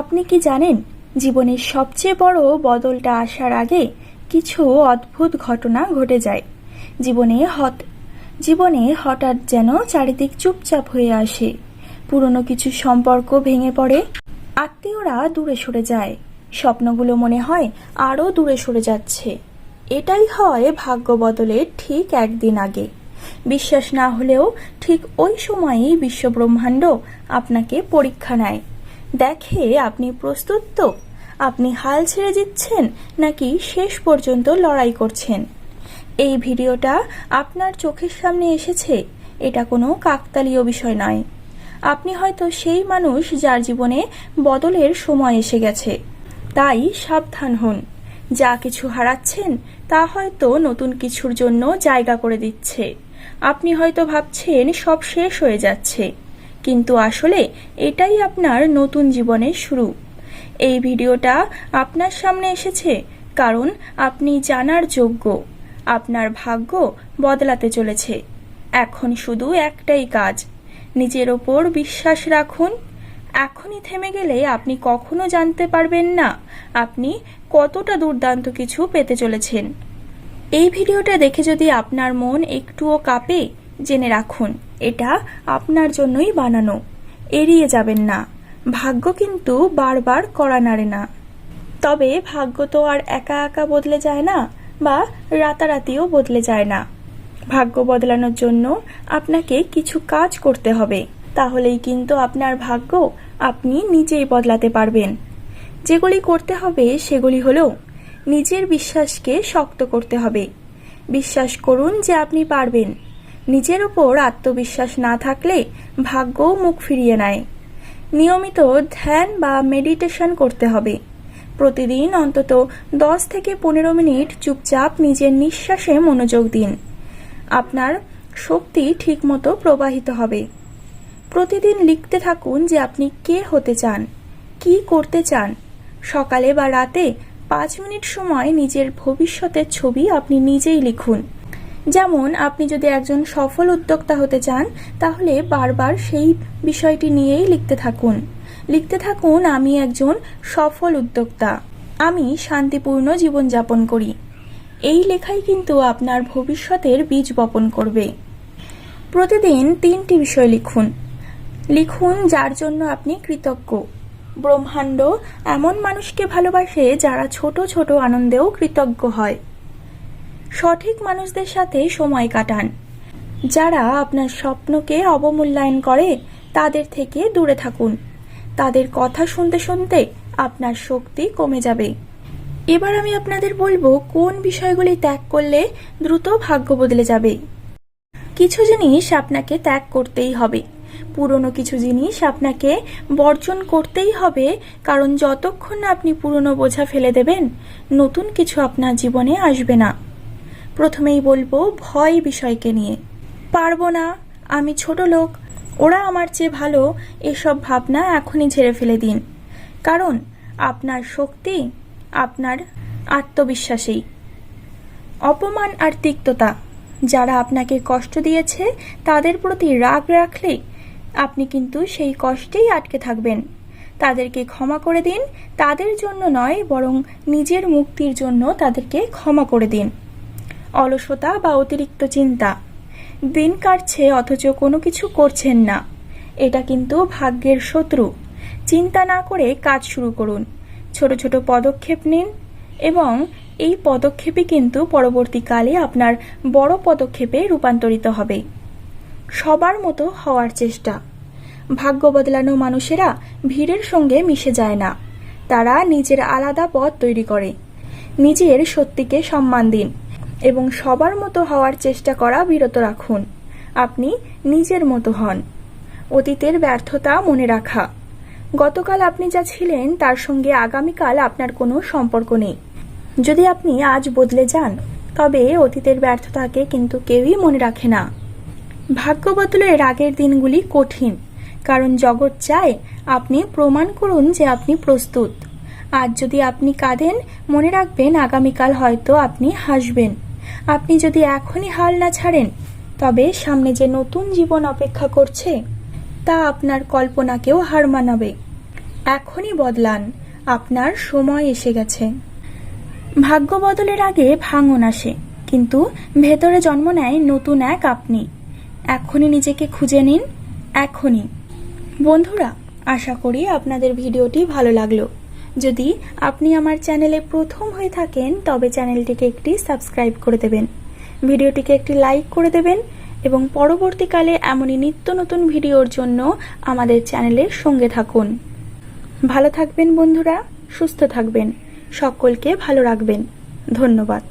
আপনি কি জানেন, জীবনের সবচেয়ে বড় বদলটা আসার আগে কিছু অদ্ভুত ঘটনা ঘটে যায়। জীবনে হট জীবনে হঠাৎ যেন চারিদিক চুপচাপ হয়ে আসে। পুরনো কিছু সম্পর্ক ভেঙে পড়ে। আত্মীয়রা দূরে সরে যায়। স্বপ্নগুলো মনে হয় আরও দূরে সরে যাচ্ছে। এটাই হয় ভাগ্য বদলের ঠিক একদিন আগে। বিশ্বাস না হলেও ঠিক ওই সময়েই বিশ্বব্রহ্মাণ্ড আপনাকে পরীক্ষা নেয়। দেখে আপনি প্রস্তুত তো? আপনি হাল ছেড়ে দিচ্ছেন নাকি শেষ পর্যন্ত লড়াই করছেন? এই ভিডিওটা আপনার চোখের সামনে এসেছে, এটা কোনো কাকতালীয় বিষয় নয়। আপনি হয়তো সেই মানুষ যার জীবনে বদলের সময় এসে গেছে। তাই সাবধান হন। যা কিছু হারাচ্ছেন, তা হয়তো নতুন কিছুর জন্য জায়গা করে দিচ্ছে। আপনি হয়তো ভাবছেন সব শেষ হয়ে যাচ্ছে। কিন্তু আসলে এটাই আপনার নতুন জীবনের শুরু। এই ভিডিওটা আপনার সামনে এসেছে কারণ আপনি জানার যোগ্য। আপনার ভাগ্য বদলাতে চলেছে। এখন শুধু একটাই কাজ, নিজের ওপর বিশ্বাস রাখুন। এখনই থেমে গেলে আপনি কখনো জানতে পারবেন না আপনি কতটা দুর্দান্ত কিছু পেতে চলেছেন। এই ভিডিওটা দেখে যদি আপনার মন একটুও কাঁপে জেনে রাখুন, এটা আপনার জন্যই বানানো। এড়িয়ে যাবেন না। ভাগ্য কিন্তু বারবার করা নাড়ে না। তবে ভাগ্য তো আর একা একা বদলে যায় না, বা রাতারাতিও বদলে যায় না। ভাগ্য বদলানোর জন্য আপনাকে কিছু কাজ করতে হবে। তাহলেই কিন্তু আপনার ভাগ্য আপনি নিজেই বদলাতে পারবেন। যেগুলি করতে হবে সেগুলি হলো, নিজের বিশ্বাসকে শক্ত করতে হবে। বিশ্বাস করুন যে আপনি পারবেন। নিজের ওপর আত্মবিশ্বাস না থাকলে ভাগ্যও মুখ ফিরিয়ে নেয়। নিয়মিত ধ্যান বা মেডিটেশন করতে হবে। প্রতিদিন অন্তত দশ থেকে পনেরো মিনিট চুপচাপ নিজের নিঃশ্বাসে মনোযোগ দিন। আপনার শক্তি ঠিকমতো প্রবাহিত হবে। প্রতিদিন লিখতে থাকুন যে আপনি কে হতে চান, কি করতে চান। সকালে বা রাতে পাঁচ মিনিট সময় নিজের ভবিষ্যতের ছবি আপনি নিজেই লিখুন। যেমন, আপনি যদি একজন সফল উদ্যোক্তা হতে চান, তাহলে বারবার সেই বিষয়টি নিয়েই লিখতে থাকুন। লিখতে থাকুন, আমি একজন সফল উদ্যোক্তা। আমি শান্তিপূর্ণ জীবনযাপন করি। এই লেখাই কিন্তু আপনার ভবিষ্যতের বীজ বপন করবে। প্রতিদিন তিনটি বিষয় লিখুন। লিখুন, যার জন্য আপনি কৃতজ্ঞ। ব্রহ্মাণ্ড এমন মানুষকে ভালোবাসে যারা ছোট ছোট আনন্দেও কৃতজ্ঞ হয়। সঠিক মানুষদের সাথে সময় কাটান। যারা আপনার স্বপ্নকে অবমূল্যায়ন করে, তাদের থেকে দূরে থাকুন। তাদের কথা শুনতে শুনতে আপনার শক্তি কমে যাবে। এবার আমি আপনাদের বলব, কোন বিষয়গুলি ত্যাগ করলে দ্রুত ভাগ্য বদলে যাবে। কিছু জিনিস আপনাকে ত্যাগ করতেই হবে। পুরনো কিছু জিনিস আপনাকে বর্জন করতেই হবে, কারণ যতক্ষণ না আপনি পুরনো বোঝা ফেলে দেবেন, নতুন কিছু আপনার জীবনে আসবে না। প্রথমেই বলব ভয় বিষয়কে নিয়ে। পারব না, আমি ছোট লোক, ওরা আমার চেয়ে ভালো, এসব ভাবনা এখনই ছেড়ে ফেলে দিন। কারণ আপনার শক্তি আপনার আত্মবিশ্বাসেই। অপমান আর তিক্ততা, যারা আপনাকে কষ্ট দিয়েছে, তাদের প্রতি রাগ রাখলে আপনি কিন্তু সেই কষ্টেই আটকে থাকবেন। তাদেরকে ক্ষমা করে দিন, তাদের জন্য নয়, বরং নিজের মুক্তির জন্য তাদেরকে ক্ষমা করে দিন। অলসতা বা অতিরিক্ত চিন্তা। দিন কাটছে, অথচ কোনো কিছু করছেন না। এটা কিন্তু ভাগ্যের শত্রু। চিন্তা না করে কাজ শুরু করুন। ছোট ছোট পদক্ষেপ নিন এবং এই পদক্ষেপই কিন্তু পরবর্তীকালে আপনার বড় পদক্ষেপে রূপান্তরিত হবে। সবার মতো হওয়ার চেষ্টা। ভাগ্য বদলানো মানুষেরা ভিড়ের সঙ্গে মিশে যায় না। তারা নিজের আলাদা পথ তৈরি করে। নিজের সত্যিকে সম্মান দিন। এবং সবার মতো হওয়ার চেষ্টা করা বিরত রাখুন। আপনি নিজের মতো হন। অতীতের ব্যর্থতা মনে রাখা। গতকাল আপনি যা ছিলেন, তার সঙ্গে আগামীকাল আপনার কোনো সম্পর্ক নেই। যদি আপনি আজ বদলে যান, তবে অতীতের ব্যর্থতাকে কিন্তু কেউই মনে রাখে না। ভাগ্য বদলের আগের দিনগুলি কঠিন, কারণ জগৎ চায় আপনি প্রমাণ করুন যে আপনি প্রস্তুত। আজ যদি আপনি কাঁদেন, মনে রাখবেন আগামীকাল হয়তো আপনি হাসবেন। আপনি যদি এখনই হাল না ছাড়েন, তবে সামনে যে নতুন জীবন অপেক্ষা করছে, তা আপনার কল্পনাকেও হার মানাবে। এখনই বদলান, আপনার সময় এসে গেছে। ভাগ্য বদলের আগে ভাঙন আসে, কিন্তু ভেতরে জন্ম নেয় নতুন এক আপনি। এখনই নিজেকে খুঁজে নিন, এখনই। বন্ধুরা, আশা করি আপনাদের ভিডিওটি ভালো লাগল। যদি আপনি আমার চ্যানেলে প্রথম হয়ে থাকেন, তবে চ্যানেলটিকে একটি সাবস্ক্রাইব করে দেবেন। ভিডিওটিকে একটি লাইক করে দেবেন এবং পরবর্তীকালে এমনই নিত্য নতুন ভিডিওর জন্য আমাদের চ্যানেলের সঙ্গে থাকুন। ভালো থাকবেন বন্ধুরা, সুস্থ থাকবেন। সকলকে ভালো রাখবেন। ধন্যবাদ।